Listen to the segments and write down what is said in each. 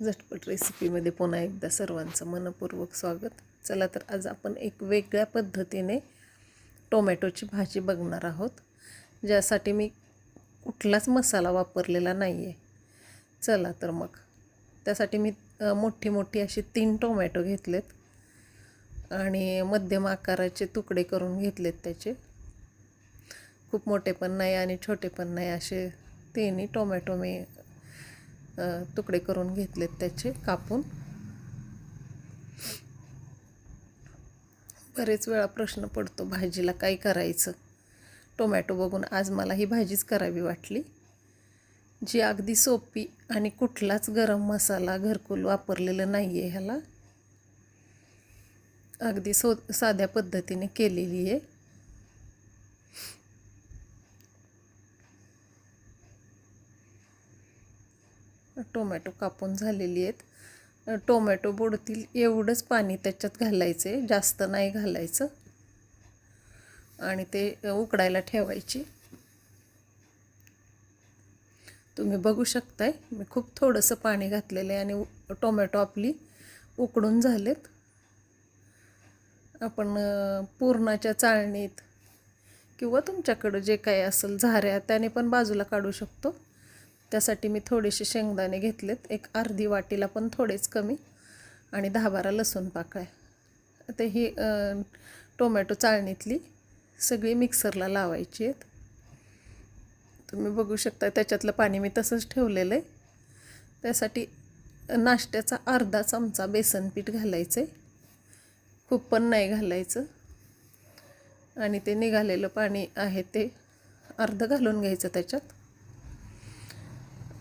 झटपट रेसिपीमध्ये पुन्हा एकदा सर्वांचं मनपूर्वक स्वागत. चला तर आज आपण एक वेगळ्या पद्धतीने टोमॅटोची भाजी बघणार आहोत ज्यासाठी मी कुठलाच मसाला वापरलेला नाही आहे चला तर मग. त्यासाठी मी मोठी मोठी अशी तीन टोमॅटो घेतलेत आणि मध्यम आकाराचे तुकडे करून घेतलेत त्याचे. खूप मोठे पण नाही आणि छोटे पण नाही असे तिन्ही टोमॅटो मी तुकडे करून घेतलेत त्याचे कापून. बरेच वेळा प्रश्न पडतो भाजीला काय करायचं? टोमॅटो बघून आज मला ही भाजीच करावी वाटली. जी अगदी सोपी आणि कुठलाच गरम मसाला घरकुल वापरलेलं नाही आहे ह्याला. अगदी सो साध्या पद्धतीने केलेली आहे टोमॅटो कापून झालेली आहेत. टोमॅटो बुडतील एवढंच पाणी त्याच्यात घालायचं आहे जास्त नाही घालायचं. आणि ते उकडायला ठेवायची. तुम्ही बघू शकताय मी खूप थोडंसं पाणी घातलेलं आहे आणि उ- टोमॅटो आपली उकडून झालेत. आपण पूर्णाच्या पुरणाच्या चाळणीत किंवा तुमच्याकडं जे काही असेल झाऱ्या त्याने पण बाजूला काढू शकतो. त्यासाठी मी थोडेसे शेंगदाणे घेतलेत. एक अर्धी वाटीला पण थोडेच कमी आणि दहा बारा लसूण पाकळ्या. ते ही टोमॅटो चाळणीतली सगळी मिक्सरला लावायची आहेत. तुम्ही बघू शकता त्याच्यातलं पाणी मी तसंच ठेवलेलं आहे. त्यासाठी नाश्त्याचा अर्धा चमचा बेसन पीठ घालायचं आहे खूप पण नाही घालायचं. आणि ते निघालेलं पाणी आहे ते अर्ध घालून घ्यायचं त्याच्यात.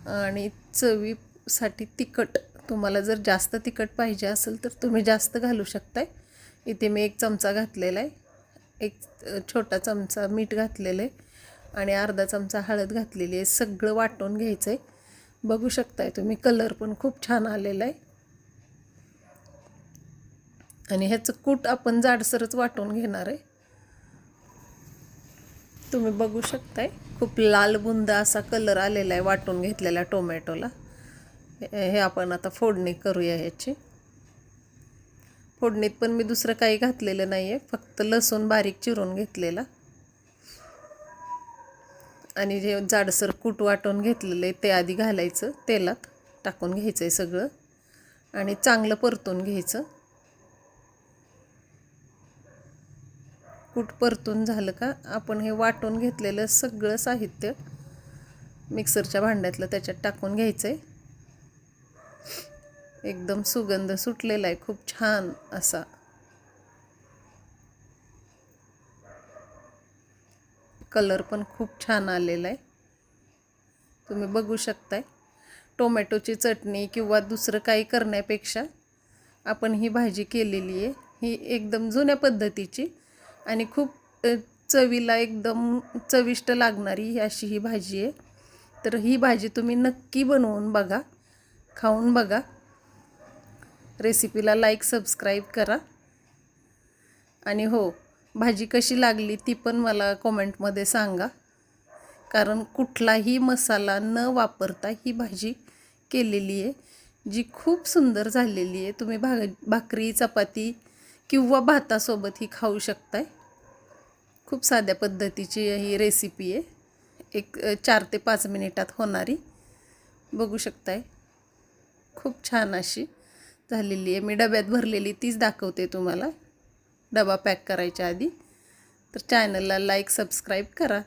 आणि चवीसाठी तिखट तुम्हाला जर जास्त तिखट पाहिजे असेल तर तुम्ही जास्त घालू शकताय. इथे मी एक चमचा घातलेला आहे. एक छोटा चमचा मीठ घातलेलं आहे आणि अर्धा चमचा हळद घातलेली आहे. सगळं वाटून घ्यायचं आहे बघू शकताय तुम्ही कलर पण खूप छान आलेला आहे. आणि ह्याचं कूट आपण जाडसरच वाटून घेणार आहे. तुम्ही बघू शकताय. खूप लाल बुंद असा कलर आलेला आहे वाटून घेतलेल्या टोमॅटोला. हे हे आपण आता फोडणी करूया ह्याची. फोडणीत पण मी दुसरं काही घातलेलं नाही आहे फक्त लसूण बारीक चिरून घेतलेला. आणि जे जाडसर कूट वाटून घेतलेलं आहे ते आधी घालायचं तेलात टाकून घ्यायचं आहे सगळं. आणि चांगलं परतून घ्यायचं. कूट परतून झालं का आपण हे वाटून घेतलेलं सगळं साहित्य मिक्सरच्या भांड्यातलं त्याच्यात टाकून घ्यायचं आहे एकदम सुगंध सुटलेला आहे खूप छान असा. कलर पण खूप छान आलेला आहे. तुम्ही बघू शकताय टोमॅटोची चटणी किंवा दुसरं काही करण्यापेक्षा आपण ही भाजी केलेली आहे. ही एकदम जुन्या पद्धतीची आणि खूप चवीला एकदम चविष्ट लागणारी ही अशी ही भाजी आहे. तर ही भाजी तुम्ही नक्की बनवून बघा खाऊन बघा. रेसिपीला लाईक सबस्क्राईब करा. आणि हो भाजी कशी लागली ती पण मला कॉमेंटमध्ये सांगा. कारण कुठलाही मसाला न वापरता ही भाजी केलेली आहे जी खूप सुंदर झालेली आहे. तुम्ही भा भाकरी चपाती किंवा भातासोबत ही खाऊ शकताय. खूप साध्या पद्धतीची ही रेसिपी आहे. एक चार ते पाच मिनिटात होणारी. बघू शकताय. खूप छान अशी झालेली आहे. मी डब्यात भरलेली तीच दाखवते तुम्हाला. डबा पॅक करायच्या आधी. तर चॅनलला लाईक सबस्क्राईब करा.